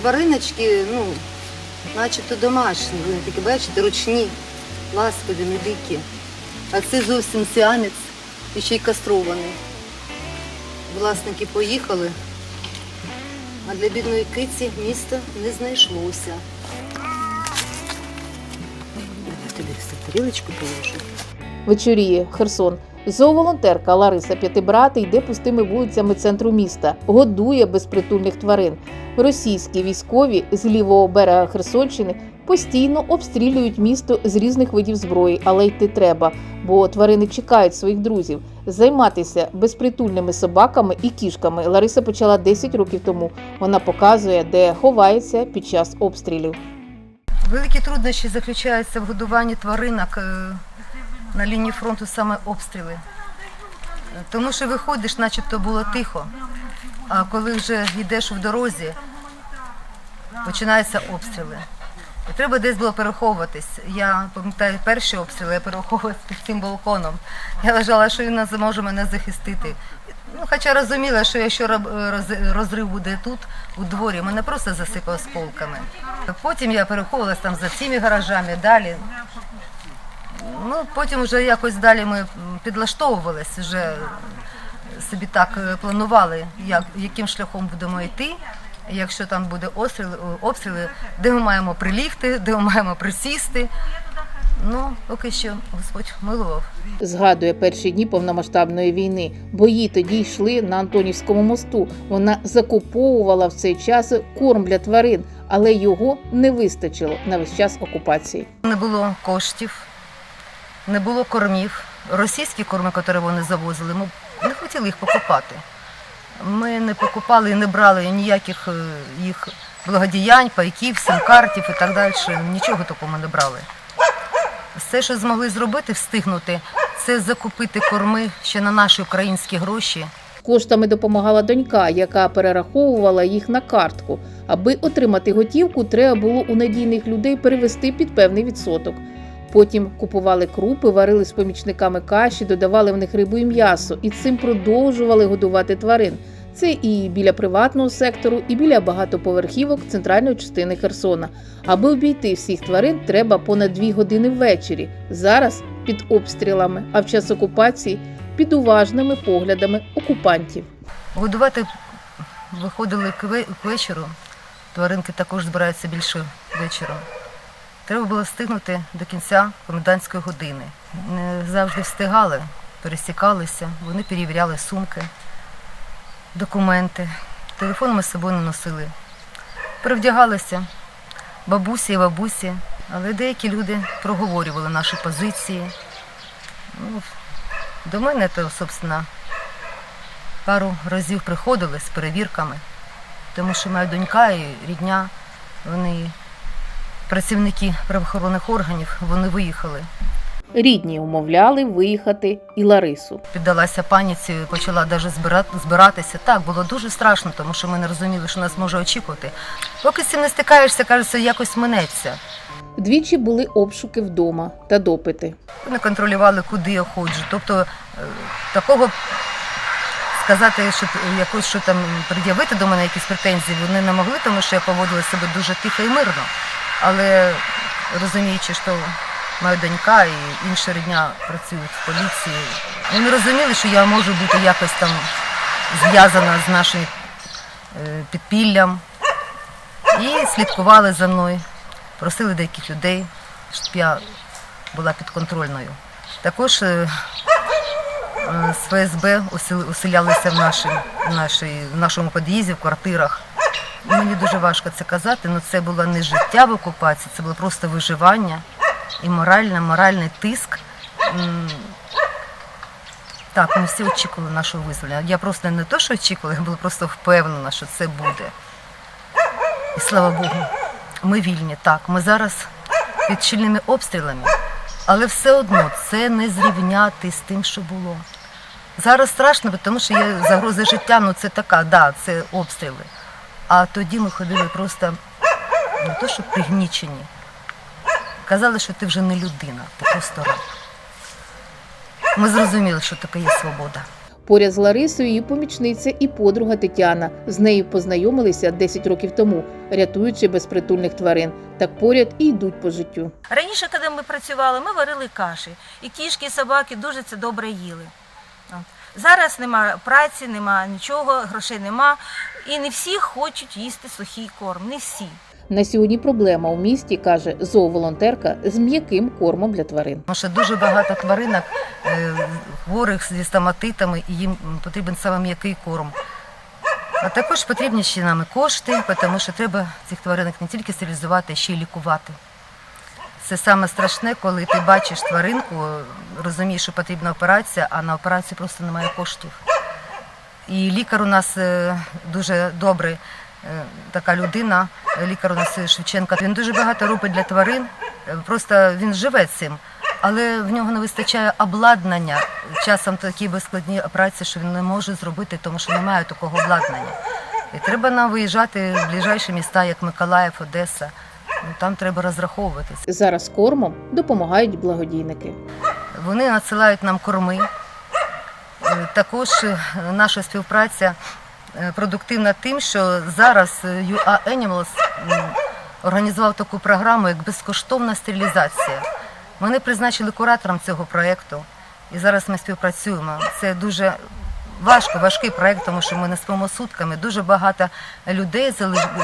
твариночки, ну, начебто домашні. Вони такі, бачите, ручні, ласкові, не дикі. А це зовсім сіамець і ще й кастрований. Власники поїхали, а для бідної киці міста не знайшлося. Я тобі все тарілочку положу. Вечоріє Херсон. Зооволонтерка Лариса П'ятибрати йде пустими вулицями центру міста, годує безпритульних тварин. Російські військові з лівого берега Херсонщини постійно обстрілюють місто з різних видів зброї, але йти треба, бо тварини чекають своїх друзів. Займатися безпритульними собаками і кішками Лариса почала 10 років тому. Вона показує, де ховається під час обстрілів. Великі труднощі заключаються в годуванні тваринок е, на лінії фронту саме обстріли. Е, Тому що виходиш, начебто було тихо, а коли вже йдеш в дорозі, починаються обстріли. І треба десь було переховуватись. Я пам'ятаю перші обстріли, я переховувалася під цим балконом. Я вважала, що він зможе мене захистити. Ну, хоча розуміла, що якщо розрив буде тут, у дворі, мене просто засипав осколками. Потім я переховувалася там за цими гаражами, далі. Ну, потім вже якось далі ми підлаштовувалися, вже собі так е, планували, як, яким шляхом будемо йти. Якщо там буде обстріли, обстріли, де ми маємо прилігти, де ми маємо присісти. Ну, поки що Господь милував. Згадує перші дні повномасштабної війни. Бої тоді йшли на Антонівському мосту. Вона закуповувала в цей час корм для тварин, але його не вистачило на весь час окупації. Не було коштів, не було кормів. Російські корми, які вони завозили, ми не хотіли їх покупати. Ми не покупали і не брали ніяких е, їх благодіянь, пайків, сим-картів і так далі. Нічого такого не брали. Все, що змогли зробити, встигнути, це закупити корми ще на наші українські гроші. Коштами допомагала донька, яка перераховувала їх на картку. Аби отримати готівку, треба було у надійних людей перевести під певний відсоток. Потім купували крупи, варили з помічниками каші, додавали в них рибу і м'ясо, і цим продовжували годувати тварин. Це і біля приватного сектору, і біля багатоповерхівок центральної частини Херсона. Аби обійти всіх тварин, треба понад дві години ввечері. Зараз під обстрілами, а в час окупації під уважними поглядами окупантів. Годувати виходили к вечору. Тваринки також збираються більше вечором. Треба було встигнути до кінця комендантської години. Не завжди встигали, пересікалися, вони перевіряли сумки, документи. Телефон ми з собою не носили. Перевдягалися бабусі і бабусі, але деякі люди проговорювали наші позиції. Ну, до мене то, собственно, пару разів приходили з перевірками, тому що моя донька і рідня, вони працівники правоохоронних органів, вони виїхали. Рідні умовляли виїхати і Ларису. Піддалася паніці, почала навіть збиратися. Так, було дуже страшно, тому що ми не розуміли, що нас може очікувати. Поки з цим не стикаєшся, кажеться, якось минеться. Двічі були обшуки вдома та допити. Вони контролювали, куди я ходжу. Тобто е, такого сказати, що якось що там пред'явити до мене якісь претензії, вони не могли, тому що я поводила себе дуже тихо і мирно. Але розуміючи, що моя донька і інша рідня працюють в поліції, вони розуміли, що я можу бути якось там зв'язана з нашим е, підпіллям. І слідкували за мною, просили деяких людей, щоб я була підконтрольною. Також е, е, з ФСБ уселялися в, в, нашій, в нашому під'їзді, в квартирах. Мені дуже важко це казати, але це було не життя в окупації, це було просто виживання і моральне, моральний тиск. Так, ми всі очікували нашого визволення. Я просто не те, що очікувала, я була просто впевнена, що це буде. І слава Богу, ми вільні. Так, ми зараз під щільними обстрілами, але все одно це не зрівняти з тим, що було. Зараз страшно, тому що є загроза життя, ну це така, да, це обстріли. А тоді ми ходили просто не то, що пригнічені. Казали, що ти вже не людина, ти просто раб. Ми зрозуміли, що таке є свобода. Поряд з Ларисою її помічниця і подруга Тетяна. З нею познайомилися 10 років тому, рятуючи безпритульних тварин. Так поряд і йдуть по життю. Раніше, коли ми працювали, ми варили каші. І кішки, і собаки дуже це добре їли. Зараз нема праці, нема нічого, грошей нема. І не всі хочуть їсти сухий корм. Не всі. На сьогодні проблема у місті, каже зооволонтерка, з м'яким кормом для тварин. Що дуже багато тваринок е, хворих зі стоматитами, і їм потрібен саме м'який корм. А також потрібні ще нам кошти, тому що треба цих тваринок не тільки стерилізувати, а ще й лікувати. Це саме страшне, коли ти бачиш тваринку, розумієш, що потрібна операція, а на операцію просто немає коштів. І лікар у нас е, дуже добрий, е, така людина, лікар у нас Шевченка. Він дуже багато робить для тварин, е, просто він живе цим. Але в нього не вистачає обладнання. Часом такі безскладні операції, що він не може зробити, тому що немає такого обладнання. І треба нам виїжджати в ближайші міста, як Миколаїв, Одеса. Ну, там треба розраховуватися. Зараз кормом допомагають благодійники. Вони надсилають нам корми. Е, Також е, наша співпраця е, продуктивна тим, що зараз UA Animals організував таку програму, як безкоштовна стерилізація. Вони призначили куратором цього проєкту, і зараз ми співпрацюємо. Це дуже важко, важкий проєкт, тому що ми не спимо сутками. Дуже багато людей,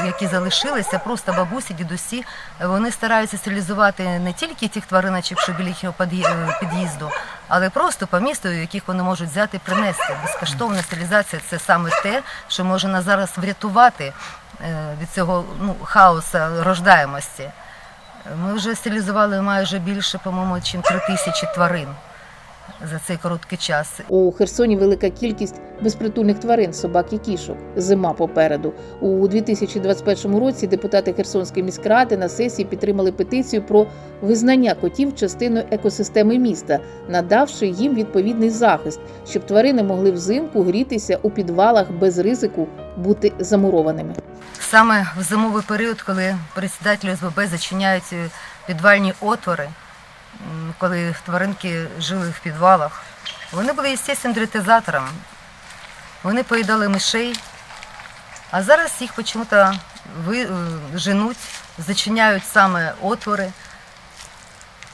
які залишилися, просто бабусі, дідусі, вони стараються стерилізувати не тільки тих твариночок, що біля їхнього е, під'їзду, але просто по місту, яких вони можуть взяти і принести. Безкоштовна стерилізація це саме те, що може нас зараз врятувати е, від цього ну, хаосу рождаємості. Ми вже стерилізували майже більше, по-моєму, ніж три тисячі тварин за цей короткий час. У Херсоні велика кількість безпритульних тварин, собак і кішок. Зима попереду. У 2021 році депутати Херсонської міськради на сесії підтримали петицію про визнання котів частиною екосистеми міста, надавши їм відповідний захист, щоб тварини могли взимку грітися у підвалах без ризику бути замурованими. Саме в зимовий період, коли председателі ОСББ зачиняють е, підвальні отвори, коли тваринки жили в підвалах, вони були естественним дретизатором. Вони поїдали мишей, а зараз їх почему-то ви, е, женуть, зачиняють саме отвори.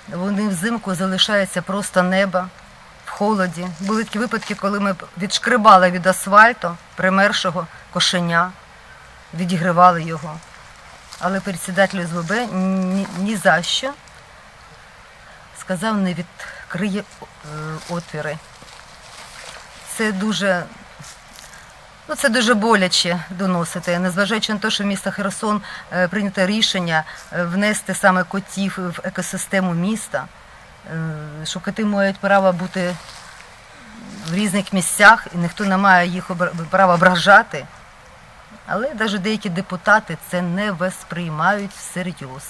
Вони взимку залишається просто небо в холоді. Були такі випадки, коли ми відшкрибали від асфальту примершого кошеня відігривали його. Але председатель СББ ні, ні за що сказав, не відкриє е, отвіри. Це дуже, ну, це дуже боляче доносити, незважаючи на те, що місто Херсон е, прийнято рішення е, внести саме котів в екосистему міста, що коти мають право бути в різних місцях, і ніхто не має їх права ображати. Але навіть деякі депутати це не восприймають всерйоз.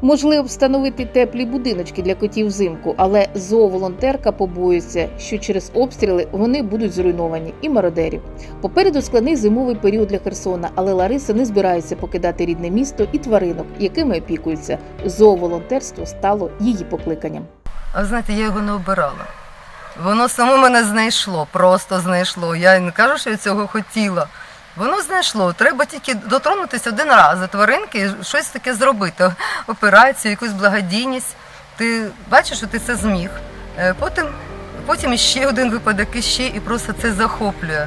Можливо, встановити теплі будиночки для котів взимку, але зооволонтерка побоюється, що через обстріли вони будуть зруйновані і мародерів. Попереду складний зимовий період для Херсона, але Лариса не збирається покидати рідне місто і тваринок, якими опікується. Зооволонтерство стало її покликанням. А знаєте, я його не обирала. Воно само мене знайшло, просто знайшло. Я не кажу, що я цього хотіла. Воно знайшло. Треба тільки дотронутися один раз за тваринки, і щось таке зробити. Операцію, якусь благодійність. Ти бачиш, що ти це зміг. Е, Потім, потім ще один випадок, і ще, і просто це захоплює.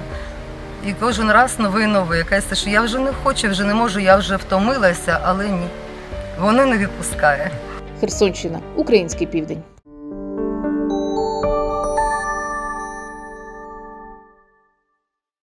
І кожен раз новий новий. Якась, що я вже не хочу, вже не можу, я вже втомилася, але ні. Воно не відпускає. Херсонщина, український південь.